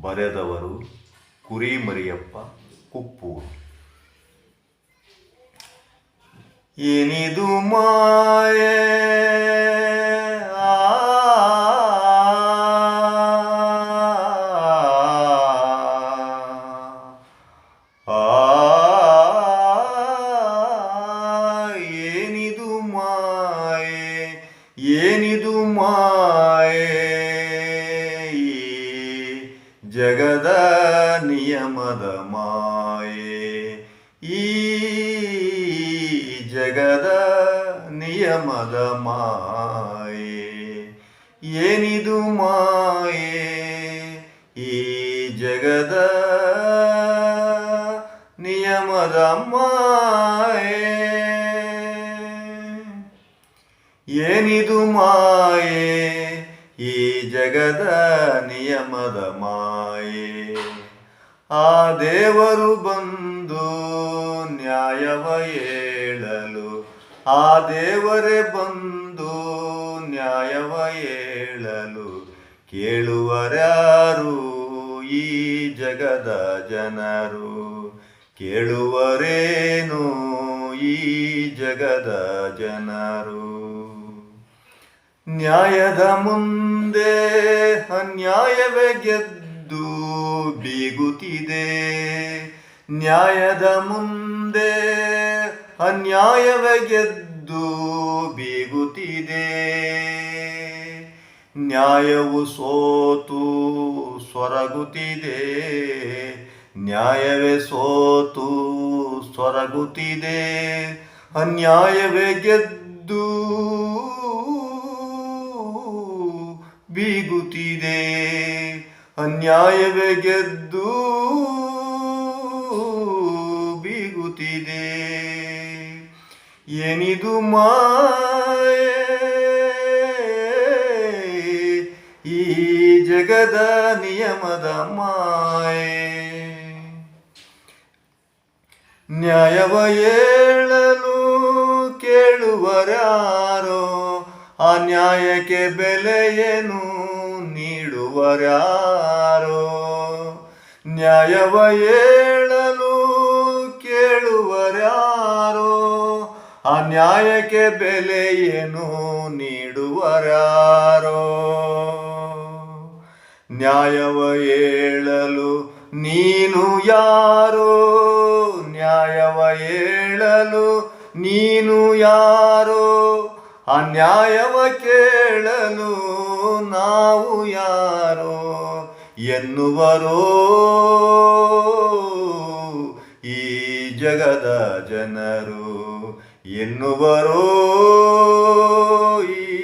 ಬರೆದವರು ಕುರಿಮರಿಯಪ್ಪ ಕುಪ್ಪೂರು ಏನಿದು ಮಾಯೆ ಏನಿದು ಮಾಯೆ ಏನಿದು ಮಾಯೆ ಮಾಯೆ. ಈ ಜಗದ ನಿಯಮದ ಮಾಯೆ. ಏನಿದು ಮಾಯೆ? ಈ ಜಗದ ನಿಯಮದ ಮಾಯೆ. ಏನಿದು ಮಾಯೆ? ಈ ಜಗದ ನಿಯಮದ ಮಾಯೆ. ಆ ದೇವರು ಬಂದು ನ್ಯಾಯವ ಹೇಳಲು, ಆ ದೇವರೇ ಬಂದು ನ್ಯಾಯವ ಹೇಳಲು ಕೇಳುವರ್ಯಾರು ಈ ಜಗದ ಜನರು. ಕೇಳುವರೇನು ಈ ಜಗದ ಜನರು? ನ್ಯಾಯದ ಮುಂದೆ ಅನ್ಯಾಯವೇ ಗೆದ್ದು ಬೀಗುತ್ತಿದೆ. ನ್ಯಾಯದ ಮುಂದೆ ಅನ್ಯಾಯವೇ ಗೆದ್ದು ಬೀಗುತ್ತಿದೆ. ನ್ಯಾಯವು ಸೋತು ಸೊರಗುತ್ತಿದೆ. ನ್ಯಾಯವೇ ಸೋತು ಸೊರಗುತ್ತಿದೆ. ಅನ್ಯಾಯವೇ ಗೆದ್ದು ಬೀಗುತ್ತಿದೆ. ಅನ್ಯಾಯವೇ ಗೆದ್ದು ಬೀಗುತ್ತಿದೆ. ಏನಿದು ಮಾಯೆ? ಈ ಜಗದ ನಿಯಮದ ಮಾಯೆ? ನ್ಯಾಯವ ಹೇಳಲು ಕೇಳುವರಾರೋ? ಆ ನ್ಯಾಯಕ್ಕೆ ಬೆಲೆಯನ್ನು ನೀಡುವರ್ಯಾರೋ ನ್ಯಾಯವ ಹೇಳಲು ಕೇಳುವರ್ಯಾರೋ ಆ ನ್ಯಾಯಕ್ಕೆ ಏನು ನೀಡುವರ್ಯಾರೋ ನ್ಯಾಯವ ಹೇಳಲು ನೀನು ಯಾರೋ? ನ್ಯಾಯವ ಹೇಳಲು ನೀನು ಯಾರೋ? ಅನ್ಯಾಯವ ನ್ಯಾಯವ ಕೇಳಲು ನಾವು ಯಾರೋ ಎನ್ನುವರೋ? ಈ ಜಗದ ಜನರು ಎನ್ನುವರೋ? ಈ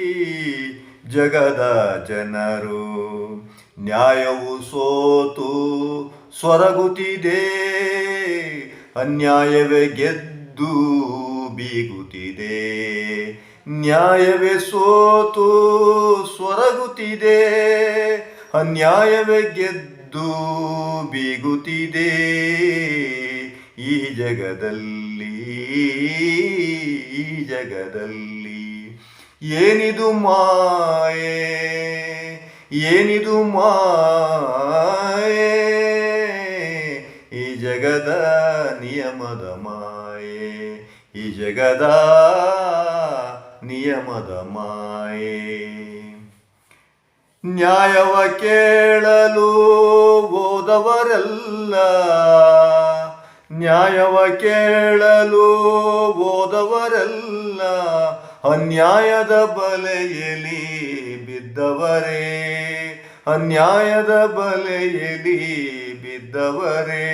ಜಗದ ಜನರು ನ್ಯಾಯವು ಸೋತು ಸ್ವರಗುತ್ತಿದೆ ಅನ್ಯಾಯವೇ ಗೆದ್ದು ಬೀಗುತ್ತಿದೆ. ನ್ಯಾಯವೇ ಸೋತು ಸ್ವರಗುತ್ತಿದೆ, ಅನ್ಯಾಯವೇ ಗೆದ್ದು ಬೀಗುತ್ತಿದೆ. ಈ ಜಗದಲ್ಲಿ ಈ ಜಗದಲ್ಲಿ ಏನಿದು ಮಾಯೆ ಏನಿದು ಮಾಯೆ? ಈ ಜಗದ ನಿಯಮದ ಮಾಯೆ, ಈ ಜಗದ ನಿಯಮದ ಮಾಯೆ. ನ್ಯಾಯವ ಕೇಳಲು ಓದವರಲ್ಲ, ನ್ಯಾಯವ ಕೇಳಲು ಓದವರಲ್ಲ, ಅನ್ಯಾಯದ ಬಲೆಯಲ್ಲಿ ಬಿದ್ದವರೇ, ಅನ್ಯಾಯದ ಬಲೆಯಲ್ಲಿ ಬಿದ್ದವರೇ.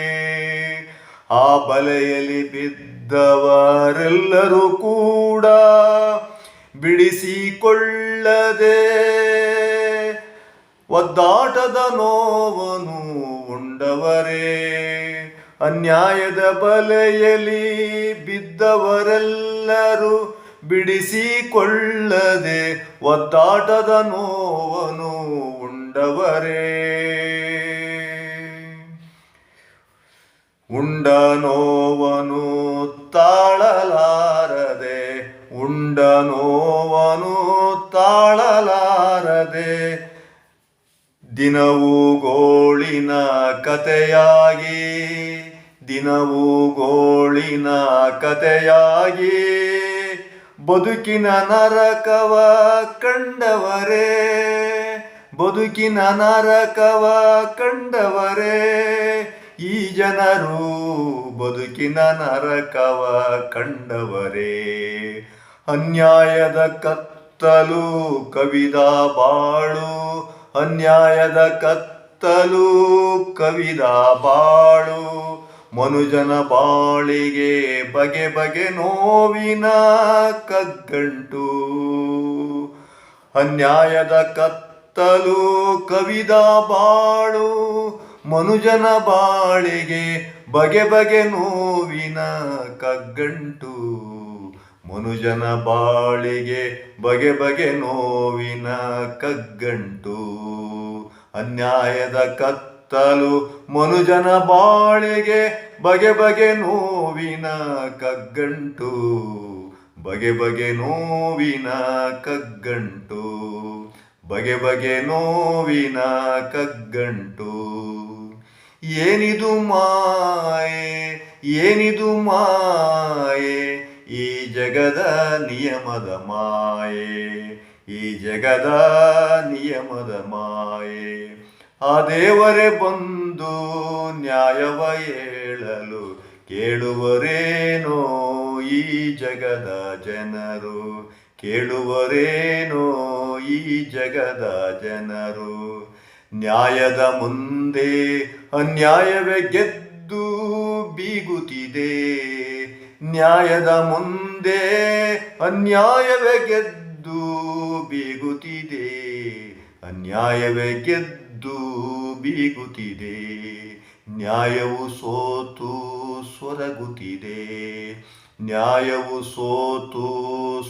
ಆ ಬಲೆಯಲ್ಲಿ ಬಿದ್ದವರೆಲ್ಲರೂ ಕೂಡ ಬಿಡಿಸಿಕೊಳ್ಳದೆ ಒದ್ದಾಟದ ನೋವನು ಉಂಡವರೇ. ಅನ್ಯಾಯದ ಬಲೆಯಲ್ಲಿ ಬಿದ್ದವರೆಲ್ಲರೂ ಬಿಡಿಸಿಕೊಳ್ಳದೆ ಒದ್ದಾಟದ ನೋವನು ಉಂಡವರೇ. ಉಂಡ ನೋವನು ತಾಳಲಾರದೆ ಉಂಡ ನೋವನು ತಾಳಲಾರದೆ, ದಿನವು ಗೋಳಿನ ಕತೆಯಾಗಿ ದಿನವು ಗೋಳಿನ ಕತೆಯಾಗಿ ಬದುಕಿನ ನರಕವ ಕಂಡವರೇ, ಬದುಕಿನ ನರಕವ ಕಂಡವರೇ ಈ ಜನರು ಬದುಕಿನ ನರಕವ ಕಂಡವರೇ. ಅನ್ಯಾಯದ ಕತ್ತಲು ಕವಿದ ಬಾಳು, ಅನ್ಯಾಯದ ಕತ್ತಲು ಕವಿದ ಬಾಳು. ಮನುಜನ ಬಾಳಿಗೆ ಬಗೆ ಬಗೆ ನೋವಿನ ಕಗ್ಗಂಟು. ಅನ್ಯಾಯದ ಕತ್ತಲು ಕವಿದ ಬಾಳು ಮನುಜನ ಬಾಳಿಗೆ ಬಗೆ ಬಗೆ ನೋವಿನ ಕಗ್ಗಂಟು. ಮನುಜನ ಬಾಳಿಗೆ ಬಗೆ ಬಗೆ ನೋವಿನ ಕಗ್ಗಂಟು. ಅನ್ಯಾಯದ ಕತ್ತಲು ಮನುಜನ ಬಾಳಿಗೆ ಬಗೆ ಬಗೆ ನೋವಿನ ಕಗ್ಗಂಟು. ಬಗೆ ಬಗೆ ನೋವಿನ ಕಗ್ಗಂಟು. ಬಗೆ ಬಗೆ ನೋವಿನ ಕಗ್ಗಂಟು. ಏನಿದು ಮಾಯೆ ಏನಿದು ಮಾಯೆ, ಈ ಜಗದ ನಿಯಮದ ಮಾಯೆ, ಈ ಜಗದ ನಿಯಮದ ಮಾಯೆ. ಆ ದೇವರೇ ಬಂದು ನ್ಯಾಯವ ಹೇಳಲು ಕೇಳುವರೇನೋ ಈ ಜಗದ ಜನರು. ಕೇಳುವರೇನೋ ಈ ಜಗದ ಜನರು? ನ್ಯಾಯದ ಮುಂದೆ ಅನ್ಯಾಯವೇ ಗೆದ್ದು ಬೀಗುತ್ತಿದೆ. ನ್ಯಾಯದ ಮುಂದೆ ಅನ್ಯಾಯವೇ ಗೆದ್ದು ಬೀಗುತ್ತಿದೆ. ಅನ್ಯಾಯವೇ ಗೆದ್ದು ಬೀಗುತ್ತಿದೆ. ನ್ಯಾಯವು ಸೋತು ಸೊರಗುತ್ತಿದೆ. ನ್ಯಾಯವು ಸೋತು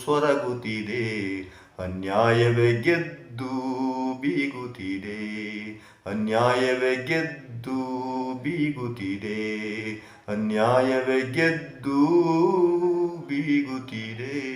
ಸೊರಗುತ್ತಿದೆ ಅನ್ಯಾಯವೇ ಗೆದ್ದು ಬೀಗುತ್ತಿದೆ ಅನ್ಯಾಯವೇ ಗೆದ್ದು ಬೀಗುತ್ತಿದೆ ಅನ್ಯಾಯವೇ ಗೆದ್ದು ಬೀಗುತ್ತಿದೆ.